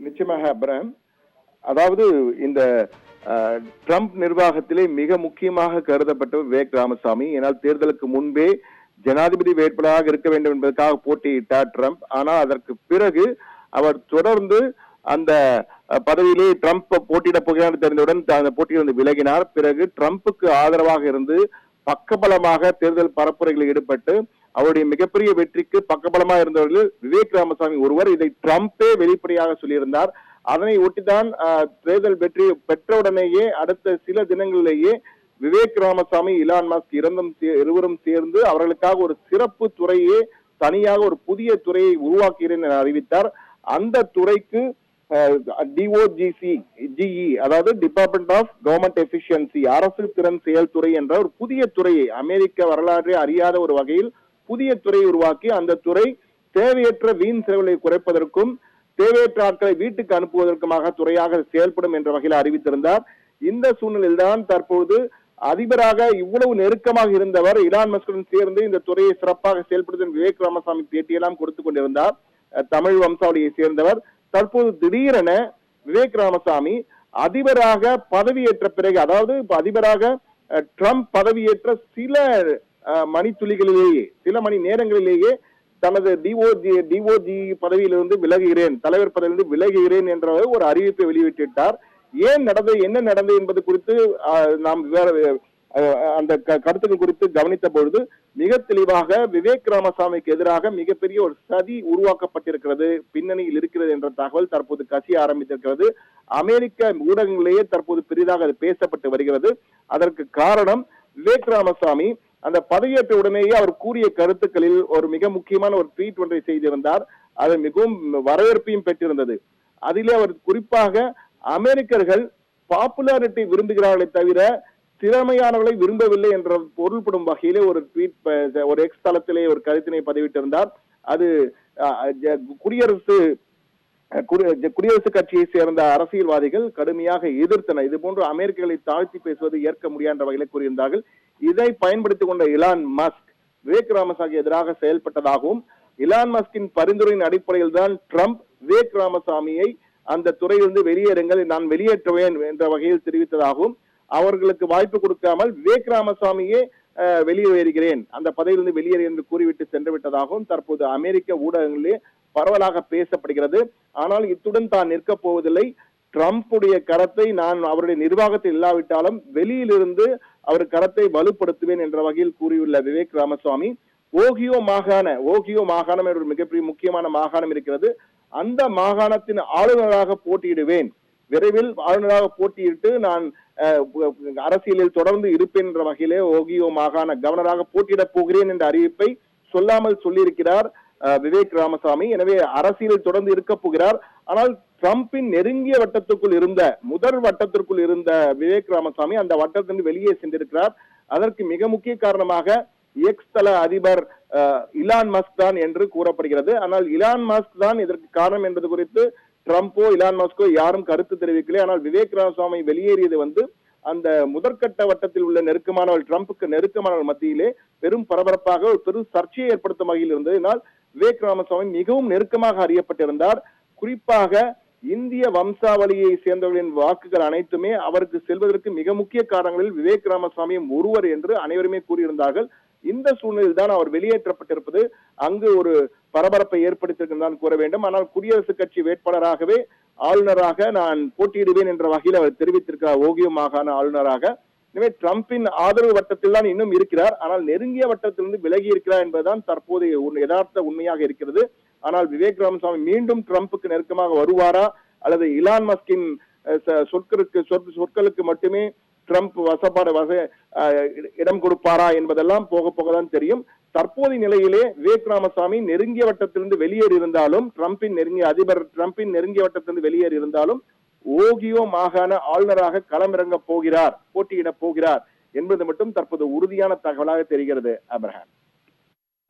நிச்சயமாக அப்ராம். அதாவது இந்த ட்ரம்ப் நிர்வாகத்திலே மிக முக்கியமாக கருதப்பட்டவர் விவேக் ராமசாமி. ஏனால் தேர்தலுக்கு முன்பே ஜனாதிபதி வேட்பாளராக இருக்க வேண்டும் என்பதற்காக போட்டியிட்டார் ட்ரம்ப். ஆனால் அதற்கு பிறகு அவர் தொடர்ந்து அந்த பதவியிலே ட்ரம்ப் போட்டியிட போகிறார் தெரிந்தவுடன் அந்த போட்டியிலிருந்து விலகினார். பிறகு ட்ரம்ப்புக்கு ஆதரவாக இருந்து பக்கபலமாக தேர்தல் பரப்புரைகளில் ஈடுபட்டு அவருடைய மிகப்பெரிய வெற்றிக்கு பக்கபலமாக இருந்தவர்கள் விவேக் ராமசாமி ஒருவர் இதை ட்ரம்பே வெளிப்படையாக சொல்லியிருந்தார். அதனை ஒட்டிதான் தேர்தல் வெற்றி பெற்றவுடனேயே அடுத்த சில தினங்களிலேயே விவேக் ராமசாமி இலான் மாஸ்க் இரண்டும் இருவரும் சேர்ந்து அவர்களுக்காக ஒரு சிறப்பு துறையே தனியாக ஒரு புதிய துறையை உருவாக்குகிறேன் என அறிவித்தார். அந்த துறைக்கு டிஓஜிசி ஜிஇ அதாவது டிபார்ட்மெண்ட் ஆஃப் கவர்மெண்ட் எஃபிஷியன்சி அரசு திறன் செயல்துறை என்ற ஒரு புதிய துறையை அமெரிக்க வரலாற்றை அறியாத ஒரு வகையில் புதிய துறையை உருவாக்கி அந்த துறை தேவையற்ற வீண் செலவுகளை குறைப்பதற்கும் தேவையற்ற ஆட்களை வீட்டுக்கு அனுப்புவதற்குமாக துறையாக செயல்படும் என்ற வகையில் அறிவித்திருந்தார். இந்த சூழ்நிலையில்தான் தற்போது அதிபராக இவ்வளவு நெருக்கமாக இருந்தவர் இலான் மஸ்குடன் சேர்ந்து இந்த துறையை சிறப்பாக செயல்படுத்தும் விவேக் ராமசாமி பேட்டியெல்லாம் கொடுத்து கொண்டிருந்தார். தமிழ் வம்சாவளியை சேர்ந்தவர். தற்போது திடீரென விவேக் ராமசாமி அதிபராக பதவியேற்ற பிறகு அதாவது அதிபராக ட்ரம்ப் பதவியேற்ற சில மணித்துளிகளிலேயே சில மணி நேரங்களிலேயே தனது டிஓஜி டிஓஜி பதவியிலிருந்து விலகுகிறேன் தலைவர் பதவியிலிருந்து விலகுகிறேன் என்ற ஒரு அறிவிப்பை வெளியிட்டிட்டார் ஏன் நடந்தது என்ன நடந்தது என்பது குறித்து நாம் வேற அந்த க- கருத்துக்கள் குறித்து கவனித்த பொழுது மிக தெளிவாக விவேக் ராமசாமிக்கு எதிராக மிகப்பெரிய ஒரு சதி உருவாக்கப்பட்டிருக்கிறது பின்னணியில் இருக்கிறது என்ற தகவல் தற்போது கசிய ஆரம்பித்திருக்கிறது. அமெரிக்க ஊடகங்களிலேயே தற்போது பெரிதாக அது பேசப்பட்டு வருகிறது. அதற்கு காரணம் விவேக் ராமசாமி அந்த பதவியேற்ற உடனேயே அவர் கூறிய கருத்துக்களில் ஒரு மிக முக்கியமான ஒரு ட்வீட் ஒன்றை செய்திருந்தார். அது மிகவும் வரவேற்பையும் பெற்றிருந்தது. அதிலே அவர் குறிப்பாக அமெரிக்கர்கள் பாப்புலாரிட்டி விரும்புகிறார்களே தவிர திறமையானவர்களை விரும்பவில்லை என்ற பொருள்படும் வகையிலே ஒரு ட்வீட் ஒரு எக்ஸ் தளத்திலே ஒரு கருத்தினை பதிவிட்டிருந்தார். அது குடியரசு குடியரசுக் கட்சியை சேர்ந்த அரசியல்வாதிகள் கடுமையாக எதிர்த்தனர். இது போன்று அமெரிக்கர்களை தாழ்த்தி பேசுவது ஏற்க முடியாத வகையில் கூறியிருந்தார்கள். இதை பயன்படுத்திக் கொண்ட இலான் மஸ்க் விவேக் ராமசாமி எதிராக செயல்பட்டதாகவும் இலான் மஸ்கின் பரிந்துரையின் அடிப்படையில் தான் ட்ரம்ப் விவேக் ராமசாமியை அந்த துறையிலிருந்து வெளியேறுங்கள் நான் வெளியேற்றுவேன் என்ற வகையில் தெரிவித்ததாகவும் அவர்களுக்கு வாய்ப்பு கொடுக்காமல் விவேக் ராமசாமியே வெளியேறுகிறேன் அந்த பதவியிலிருந்து வெளியேறு என்று கூறிவிட்டு சென்று விட்டதாகவும் தற்போது அமெரிக்க ஊடகங்களிலே பரவலாக பேசப்படுகிறது. ஆனால் இத்துடன் தான் நிற்கப் போவதில்லை. ட்ரம்ப்புடைய கரத்தை நான் அவருடைய நிர்வாகத்தில் இல்லாவிட்டாலும் வெளியிலிருந்து அவர் கரத்தை வலுப்படுத்துவேன் என்ற வகையில் கூறியுள்ள விவேக் ராமசுவாமி ஓகியோ மாகாண ஓகியோ மாகாணம் என்ற ஒரு மிகப்பெரிய முக்கியமான மாகாணம் இருக்கிறது. அந்த மாகாணத்தின் ஆளுநராக போட்டியிடுவேன். விரைவில் ஆளுநராக போட்டியிட்டு நான் அரசியலில் தொடர்ந்து இருப்பேன் என்ற வகையிலே ஓகியோ மாகாண கவர்னராக போட்டியிடப் போகிறேன் என்ற அறிவிப்பை சொல்லாமல் சொல்லியிருக்கிறார். விவேக் ராமசாமி. எனவே அரசியலில் தொடர்ந்து இருக்க போகிறார். ஆனால் டிரம்பின் நெருங்கிய வட்டத்துக்குள் இருந்த முதல் வட்டத்திற்குள் இருந்த விவேக் ராமசாமி அந்த வட்டத்திலிருந்து வெளியே சென்றிருக்கிறார். அதற்கு மிக முக்கிய காரணமாக எக்ஸ் தள அதிபர் இலான் மஸ்க் தான் என்று கூறப்படுகிறது. ஆனால் இலான் மஸ்க் தான் இதற்கு காரணம் என்பது குறித்து ட்ரம்ப்போ இலான் மஸ்கோ யாரும் கருத்து தெரிவிக்கல ஆனால் விவேக் ராமசாமி வெளியேறியது வந்து அந்த முதற்கட்ட வட்டத்தில் உள்ள நெருக்கமானவர்கள் ட்ரம்புக்கு நெருக்கமானவர்கள் மத்தியிலே பெரும் பரபரப்பாக ஒரு பெரும் சர்ச்சையை ஏற்படுத்தும் வகையில் இருந்தது. விவேக் ராமசாமி மிகவும் நெருக்கமாக அறியப்பட்டிருந்தார். குறிப்பாக இந்திய வம்சாவளியை சேர்ந்தவர்களின் வாக்குகள் அனைத்துமே அவருக்கு செல்வதற்கு மிக முக்கிய காரணங்களில் விவேக் ராமசாமியும் ஒருவர் என்று அனைவருமே கூறியிருந்தார்கள். இந்த சூழ்நிலையில் தான் அவர் வெளியேற்றப்பட்டிருப்பது. அங்கு ஒரு பரபரப்பை ஏற்படுத்தியிருக்கிறான் கூற வேண்டும். ஆனால் குடியரசுக் கட்சி வேட்பாளராகவே ஆளுநராக நான் போட்டியிடுவேன் என்ற வகையில் அவர் தெரிவித்திருக்கிறார். ஓகியோ மாகாண ஆளுநராக. எனவே டிரம்பின் ஆதரவு வட்டத்தில் தான் இன்னும் இருக்கிறார். ஆனால் நெருங்கிய வட்டத்திலிருந்து விலகி இருக்கிறார் என்பதுதான் தற்போதைய உண்- யதார்த்த உண்மையாக இருக்கிறது. ஆனால் விவேக் ராமசாமி மீண்டும் டிரம்புக்கு நெருக்கமாக வருவாரா? அல்லது இலான் மஸ்கின் சொற்களுக்கு சொற்களுக்கு மட்டுமே ட்ரம்ப் வசப்பாடு வச இடம் கொடுப்பாரா என்பதெல்லாம் போக போக தான் தெரியும். தற்போதைய நிலையிலே விவேக் ராமசாமி நெருங்கிய வட்டத்திலிருந்து வெளியேறி இருந்தாலும் ட்ரம்பின் நெருங்கிய அதிபர் ட்ரம்பின் நெருங்கிய வட்டத்திலிருந்து வெளியேறி இருந்தாலும் ஓகியோ மாகாண ஆளுநராக களமிறங்க போகிறார் போட்டியிட போகிறார் என்பது மட்டும் தற்போது உறுதியான தகவலாக தெரிகிறது அப்ரஹாம்.